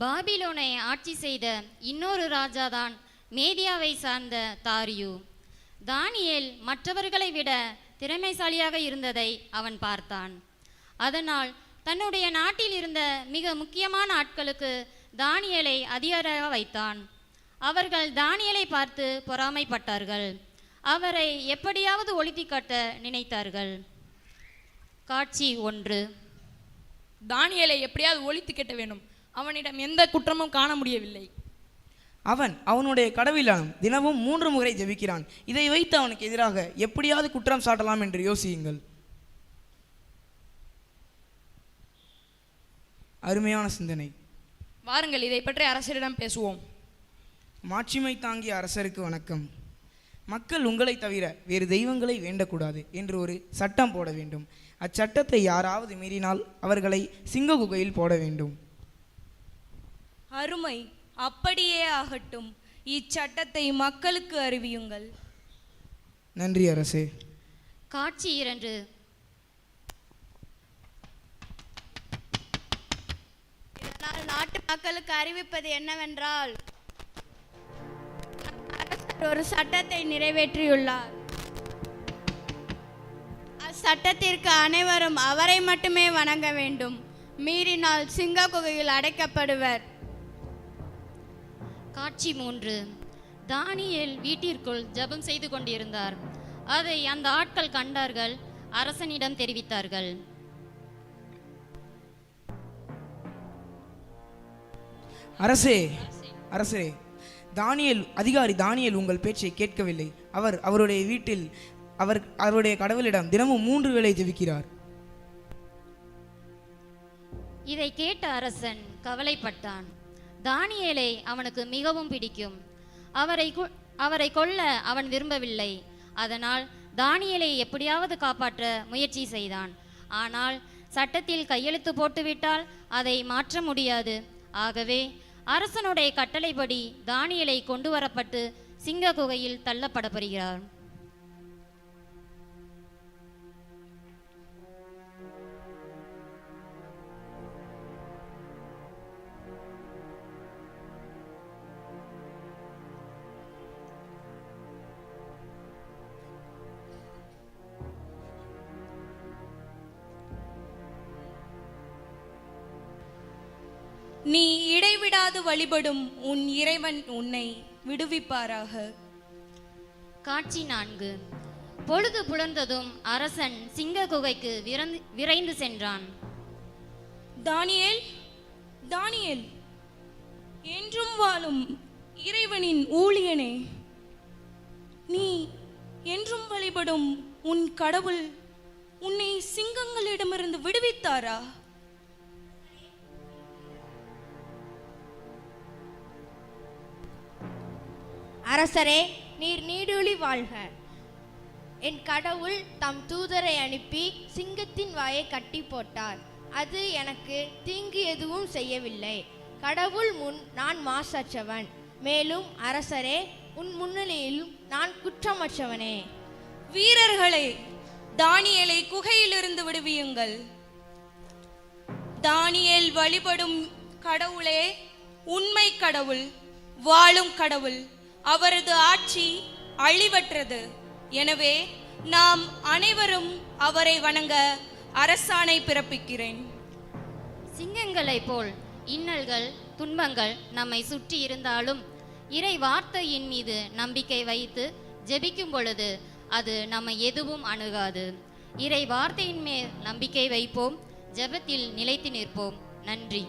பாபிலோனை ஆட்சி செய்த இன்னொரு ராஜாதான் மேதியாவை சார்ந்த தாரியு. தானியேல் மற்றவர்களை விட திறமைசாலியாக இருந்ததை அவன் பார்த்தான். அதனால் தன்னுடைய நாட்டில் இருந்த மிக முக்கியமான ஆட்களுக்கு தானியலை அதிகாராக வைத்தான். அவர்கள் தானியலை பார்த்து பொறாமைப்பட்டார்கள். அவரை எப்படியாவது ஒழித்து கட்ட நினைத்தார்கள். காட்சி ஒன்று. தானியலை எப்படியாவது ஒழித்து கட்ட வேண்டும். அவனிடம் எந்த குற்றமும் காண முடியவில்லை. அவன் அவனுடைய கடவுளாலும் தினமும் மூன்று முறை ஜெபிக்கிறான். இதை வைத்து அவனுக்கு எதிராக எப்படியாவது குற்றம் சாட்டலாம் என்று யோசியுங்கள். அருமையான சிந்தனை. வாருங்கள் இதை பற்றி அரசரிடம் பேசுவோம். மாட்சிமை தாங்கிய அரசருக்கு வணக்கம். மக்கள் உங்களை தவிர வேறு தெய்வங்களை வேண்டக்கூடாது என்று ஒரு சட்டம் போட வேண்டும். அச்சட்டத்தை யாராவது மீறினால் அவர்களை சிங்க குகையில் போட வேண்டும். அருமை அப்படியே ஆகட்டும். இச்சட்டத்தை மக்களுக்கு அறிவியுங்கள். நன்றி அரசே. காட்சி இரண்டு. இதனால் நாட்டு மக்களுக்கு அறிவிப்பது என்னவென்றால் அரசர் ஒரு சட்டத்தை நிறைவேற்றியுள்ளார். அச்சட்டத்திற்கு அனைவரும் அவரை மட்டுமே வணங்க வேண்டும். மீறினால் சிங்க குகையில் அடைக்கப்படுவர். காட்சி மூன்று. தானியேல் வீட்டிற்குள் ஜெபம் செய்து கொண்டிருந்தார். அதை அந்த ஆட்கள் கண்டார்கள் அரசனிடம் தெரிவித்தார்கள். அரசே அரசே தானியேல் அதிகாரி தானியேல் உங்கள் பேச்சை கேட்கவில்லை. அவர் அவருடைய வீட்டில் அவர் அவருடைய கடவுளிடம் தினமும் மூன்று வேளை ஜெபிக்கிறார். இதை கேட்ட அரசன் கவலைப்பட்டான். தானியேலை அவனுக்கு மிகவும் பிடிக்கும். அவரை கு- அவரை கொல்ல அவன் விரும்பவில்லை. அதனால் தானியலை எப்படியாவது காப்பாற்ற முயற்சி செய்தான். ஆனால் சட்டத்தில் கையெழுத்து போட்டுவிட்டால் அதை மாற்ற முடியாது. ஆகவே அரசனுடைய கட்டளைப்படி தானியலை கொண்டு வரப்பட்டு சிங்க குகையில் தள்ளப்படப்படுகிறார் இடைவிடாது வழிபடும் உன் இறைவன் உன்னை விடுவிப்பாராக. காட்சி நான்கு. பொழுது புலர்ந்ததும் அரசன் சிங்க குகைக்கு விரந்து விரைந்து சென்றான். தானியேல் தானியேல் என்றும் வாழும் இறைவனின் ஊழியனே நீ என்றும் வழிபடும் உன் கடவுள் உன்னை சிங்கங்களிடமிருந்து விடுவித்தாரா? அரசரே நீர் நீடூழி வாழ்க. என் கடவுள் தம் தூதரை அனுப்பி சிங்கத்தின் வாயை கட்டி போட்டார். அது எனக்கு தீங்கு எதுவும் செய்யவில்லை. கடவுள் முன் நான் மாசற்றவன். மேலும் அரசரே உன் முன்னிலையில் நான் குற்றமற்றவனே. வீரர்களே தானியலை குகையிலிருந்து விடுவியுங்கள். தானியல் வழிபடும் கடவுளே உண்மை கடவுள் வாழும் கடவுள். அவரது ஆட்சி அழிவற்றது. எனவே நாம் அனைவரும் அவரை வணங்க அரசாணை பிறப்பிக்கிறேன். சிங்கங்களைப் போல் இன்னல்கள் துன்பங்கள் நம்மை சுற்றி இருந்தாலும் இறை வார்த்தையின் மீது நம்பிக்கை வைத்து ஜெபிக்கும் பொழுது அது நம்மை எதுவும் அணுகாது. இறை வார்த்தையின் மேல் நம்பிக்கை வைப்போம் ஜெபத்தில் நிலைத்து நிற்போம். நன்றி.